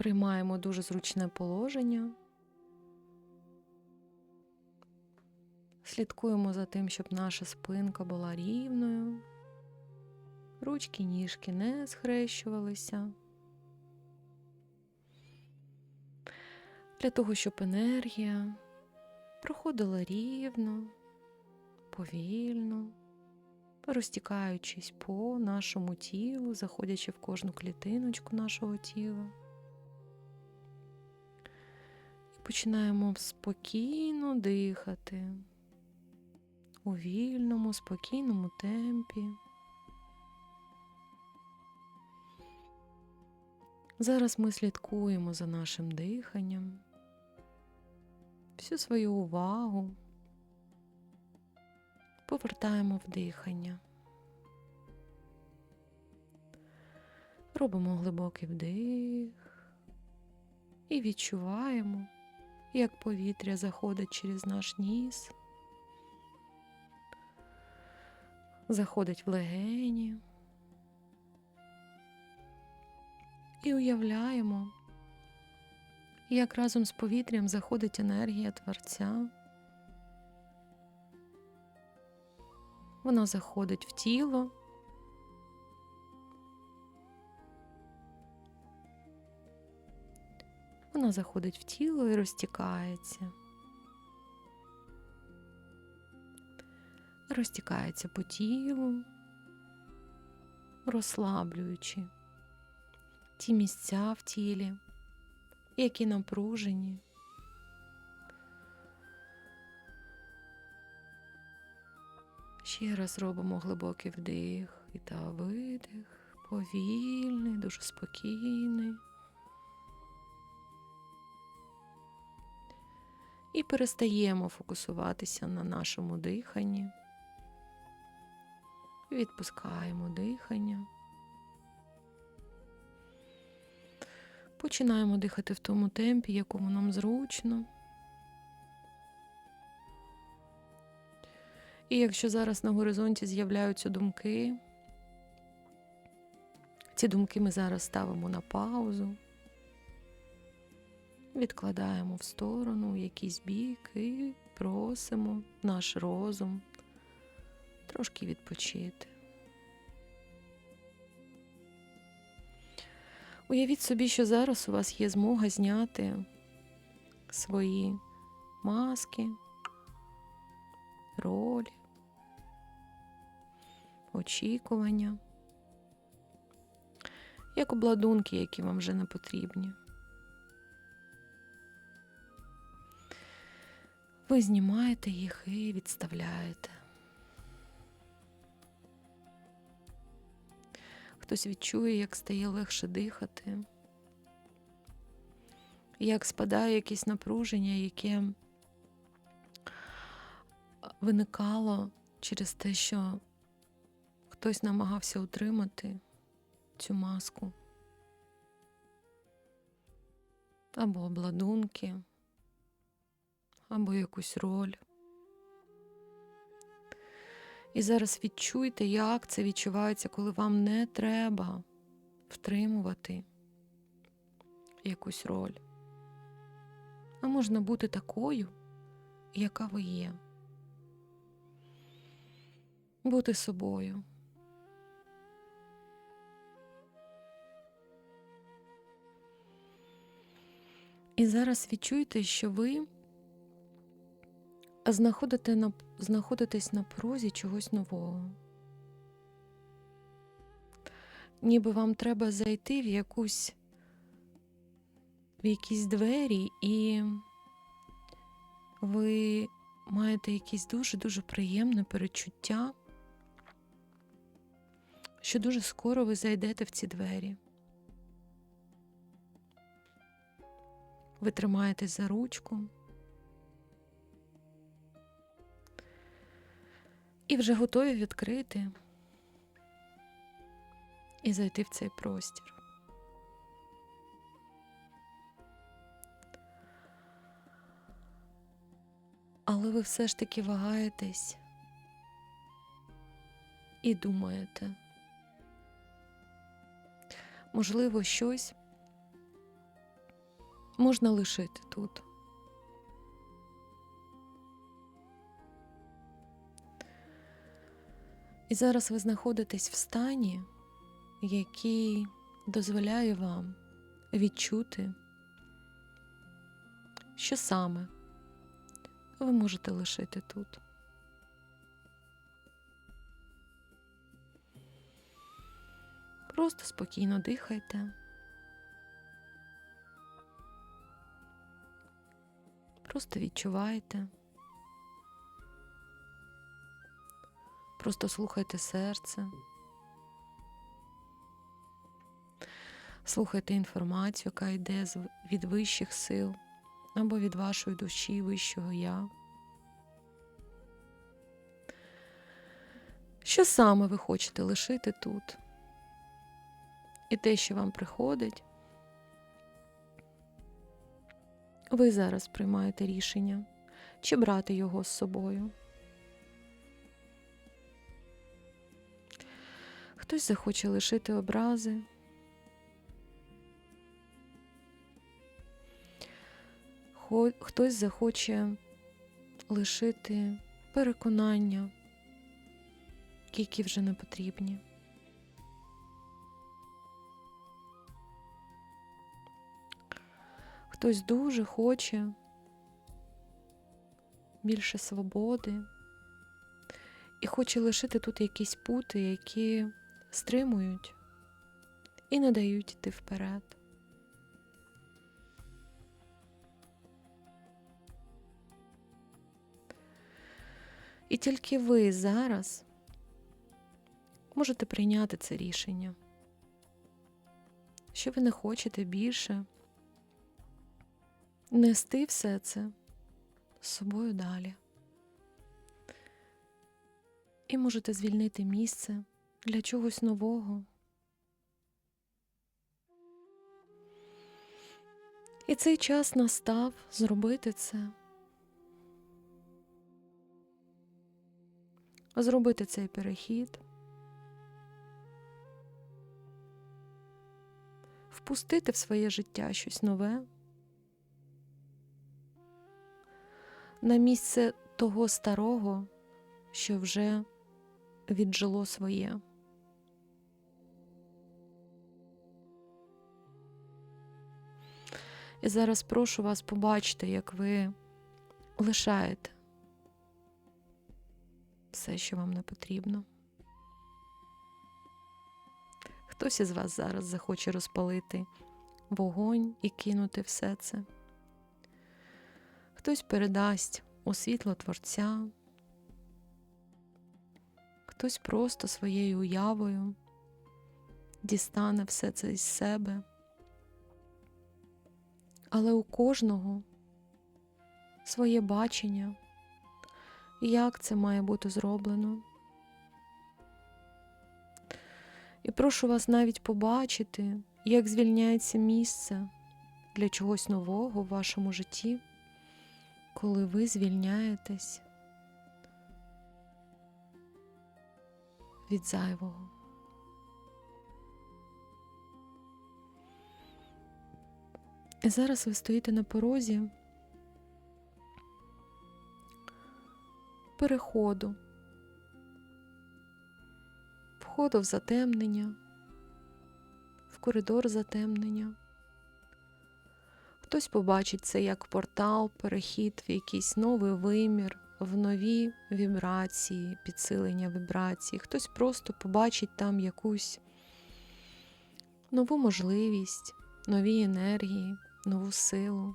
Приймаємо дуже зручне положення. Слідкуємо за тим, щоб наша спинка була рівною, ручки, ніжки не схрещувалися. Для того, щоб енергія проходила рівно, повільно, розтікаючись по нашому тілу, заходячи в кожну клітиночку нашого тіла. Починаємо спокійно дихати у вільному, спокійному темпі. Зараз ми слідкуємо за нашим диханням, всю свою увагу повертаємо в дихання. Робимо глибокий вдих і відчуваємо, як повітря заходить через наш ніс, заходить в легені. І уявляємо, як разом з повітрям заходить енергія Творця. Вона заходить в тіло. Вона заходить в тіло і розтікається. Розтікається по тілу, розслаблюючи ті місця в тілі, які напружені. Ще раз робимо глибокий вдих і та видих, повільний, дуже спокійний. І перестаємо фокусуватися на нашому диханні. Відпускаємо дихання. Починаємо дихати в тому темпі, якому нам зручно. І якщо зараз на горизонті з'являються думки, ці думки ми зараз ставимо на паузу, відкладаємо в сторону в якийсь бік і просимо наш розум трошки відпочити. Уявіть собі, що зараз у вас є змога зняти свої маски, ролі, очікування, як обладунки, які вам вже не потрібні. Ви знімаєте їх і відставляєте. Хтось відчує, як стає легше дихати, як спадає якесь напруження, яке виникало через те, що хтось намагався утримати цю маску. Або обладунки, або якусь роль. І зараз відчуйте, як це відчувається, коли вам не треба втримувати якусь роль. А можна бути такою, яка ви є. Бути собою. І зараз відчуйте, що ви знаходите на, знаходитесь на прозі чогось нового. Ніби вам треба зайти в якусь в якісь двері, і ви маєте якесь дуже-дуже приємне перечуття, що дуже скоро ви зайдете в ці двері. Ви тримаєтесь за ручку. І вже готові відкрити і зайти в цей простір. Але ви все ж таки вагаєтесь і думаєте, можливо, щось можна лишити тут. І зараз ви знаходитесь в стані, який дозволяє вам відчути, що саме ви можете лишити тут. Просто спокійно дихайте. Просто відчувайте. Просто слухайте серце. Слухайте інформацію, яка йде від вищих сил або від вашої душі, вищого я. Що саме ви хочете лишити тут? І те, що вам приходить, ви зараз приймаєте рішення, чи брати його з собою. Хтось захоче лишити образи. Хтось захоче лишити переконання, які вже не потрібні. Хтось дуже хоче більше свободи і хоче лишити тут якісь пути, які стримують і не дають йти вперед. І тільки ви зараз можете прийняти це рішення, що ви не хочете більше нести все це з собою далі. І можете звільнити місце для чогось нового. І цей час настав зробити це. Зробити цей перехід. Впустити в своє життя щось нове. На місце того старого, що вже віджило своє. І зараз прошу вас побачити, як ви лишаєте все, що вам не потрібно. Хтось із вас зараз захоче розпалити вогонь і кинути все це. Хтось передасть у світло Творця, хтось просто своєю уявою дістане все це із себе. Але у кожного своє бачення, як це має бути зроблено. І прошу вас навіть побачити, як звільняється місце для чогось нового в вашому житті, коли ви звільняєтесь від зайвого. Зараз ви стоїте на порозі переходу, входу в затемнення, в коридор затемнення. Хтось побачить це як портал, перехід в якийсь новий вимір, в нові вібрації, підсилення вібрацій. Хтось просто побачить там якусь нову можливість, нові енергії, нову силу.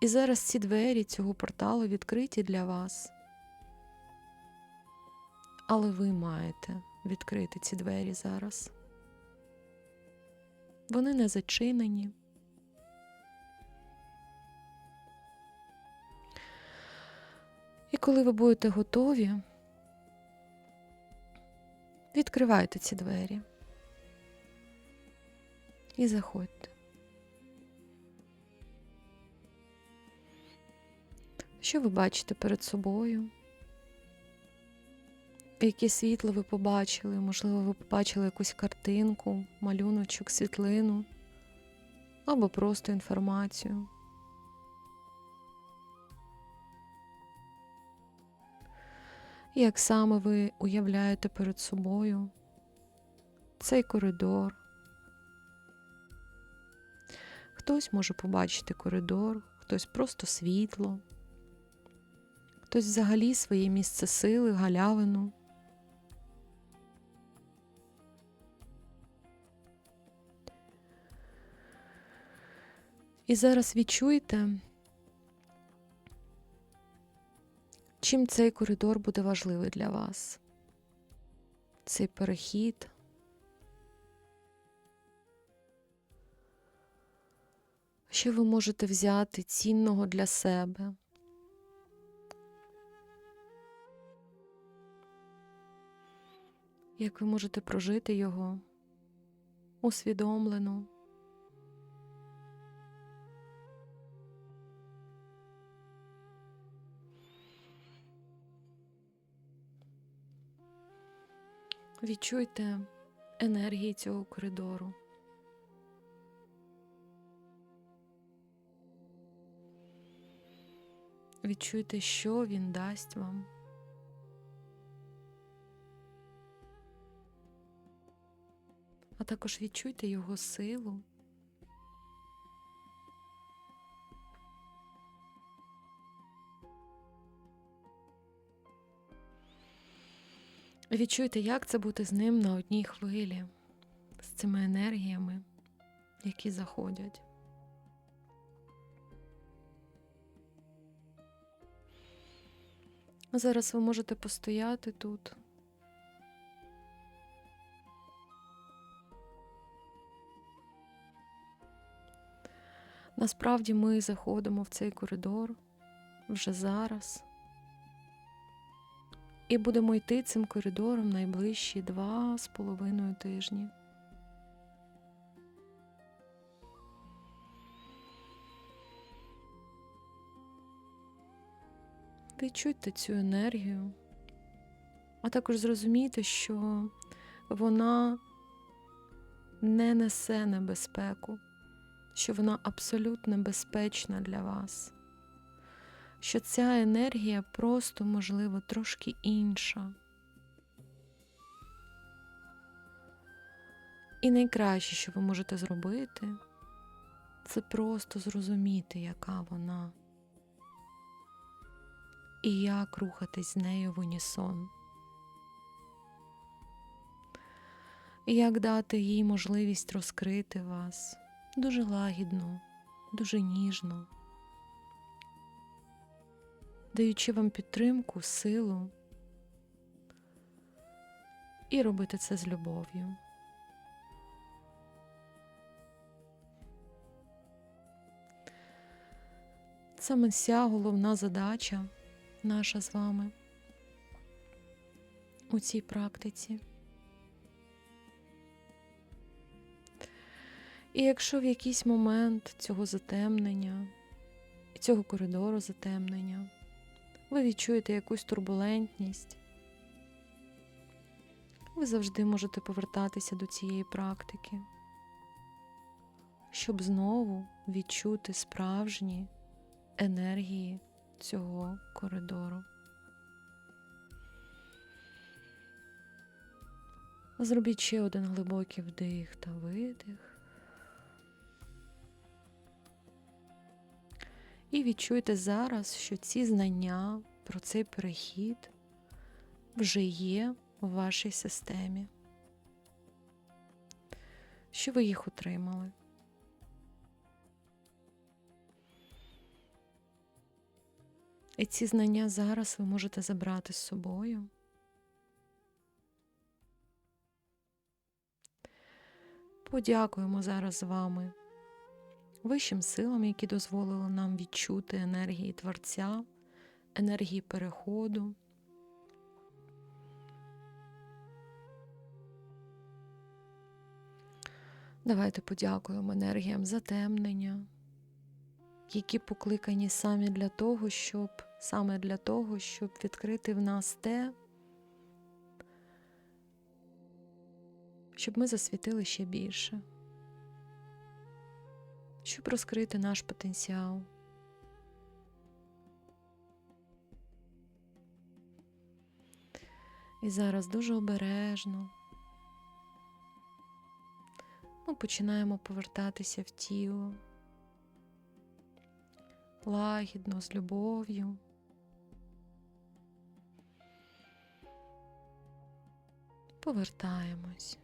І зараз ці двері цього порталу відкриті для вас. Але ви маєте відкрити ці двері зараз. Вони не зачинені. І коли ви будете готові, відкривайте ці двері і заходьте. Що ви бачите перед собою? Яке світло ви побачили? Можливо, ви побачили якусь картинку, малюночок, світлину або просто інформацію. Як саме ви уявляєте перед собою цей коридор? Хтось може побачити коридор, хтось просто світло, хтось взагалі своє місце сили, галявину. І зараз відчуйте, чим цей коридор буде важливий для вас. Цей перехід. Що ви можете взяти цінного для себе? Як ви можете прожити його усвідомлено? Відчуйте енергії цього коридору. Відчуйте, що він дасть вам. А також відчуйте його силу. Відчуйте, як це бути з ним на одній хвилі, з цими енергіями, які заходять. Зараз ви можете постояти тут. Насправді ми заходимо в цей коридор вже зараз і будемо йти цим коридором найближчі два з половиною тижні. Відчуйте цю енергію, а також зрозумійте, що вона не несе небезпеку, що вона абсолютно безпечна для вас, що ця енергія просто, можливо, трошки інша. І найкраще, що ви можете зробити, це просто зрозуміти, яка вона і як рухатись з нею в унісон. Як дати їй можливість розкрити вас дуже лагідно, дуже ніжно, даючи вам підтримку, силу і робити це з любов'ю. Саме ця головна задача наша з вами у цій практиці. І якщо в якийсь момент цього затемнення, цього коридору затемнення, ви відчуєте якусь турбулентність, ви завжди можете повертатися до цієї практики, щоб знову відчути справжні енергії цього коридору. Зробіть ще один глибокий вдих та видих. І відчуйте зараз, що ці знання про цей перехід вже є в вашій системі, що ви їх отримали. І ці знання зараз ви можете забрати з собою. Подякуємо зараз з вами вищим силам, які дозволили нам відчути енергії Творця, енергії переходу. Давайте подякуємо енергіям затемнення, які покликані самі для того, щоб саме для того, щоб відкрити в нас те, щоб ми засвітили ще більше, щоб розкрити наш потенціал. І зараз дуже обережно ми починаємо повертатися в тіло лагідно, з любов'ю. Повертаємось.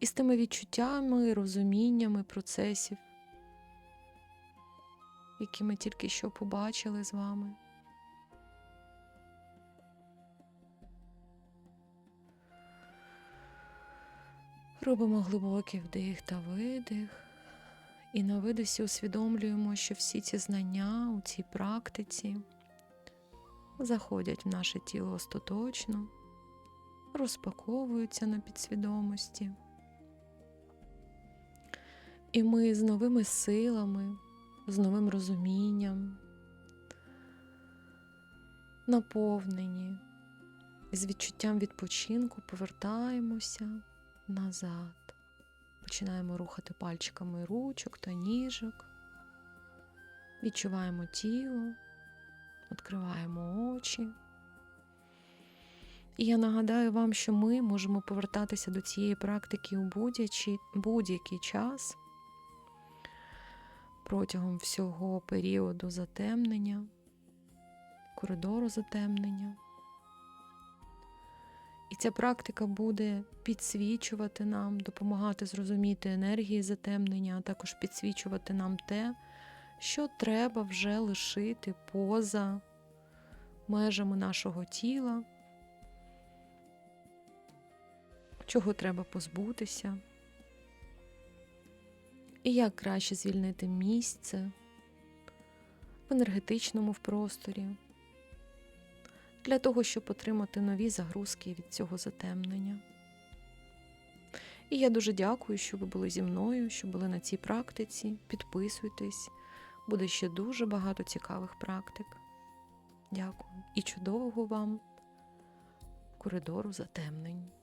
І з тими відчуттями, розуміннями процесів, які ми тільки що побачили з вами. Робимо глибокий вдих та видих. І на видосі усвідомлюємо, що всі ці знання у цій практиці заходять в наше тіло остаточно, розпаковуються на підсвідомості. І ми з новими силами, з новим розумінням, наповнені, з відчуттям відпочинку повертаємося назад. Починаємо рухати пальчиками ручок та ніжок. Відчуваємо тіло, відкриваємо очі. І я нагадаю вам, що ми можемо повертатися до цієї практики у будь-який, час протягом всього періоду затемнення, коридору затемнення. І ця практика буде підсвічувати нам, допомагати зрозуміти енергії затемнення, а також підсвічувати нам те, що треба вже лишити поза межами нашого тіла, чого треба позбутися, і як краще звільнити місце в енергетичному в просторі для того, щоб отримати нові загрузки від цього затемнення. І я дуже дякую, що ви були зі мною, що були на цій практиці. Підписуйтесь, буде ще дуже багато цікавих практик. Дякую і чудового вам коридору затемнень.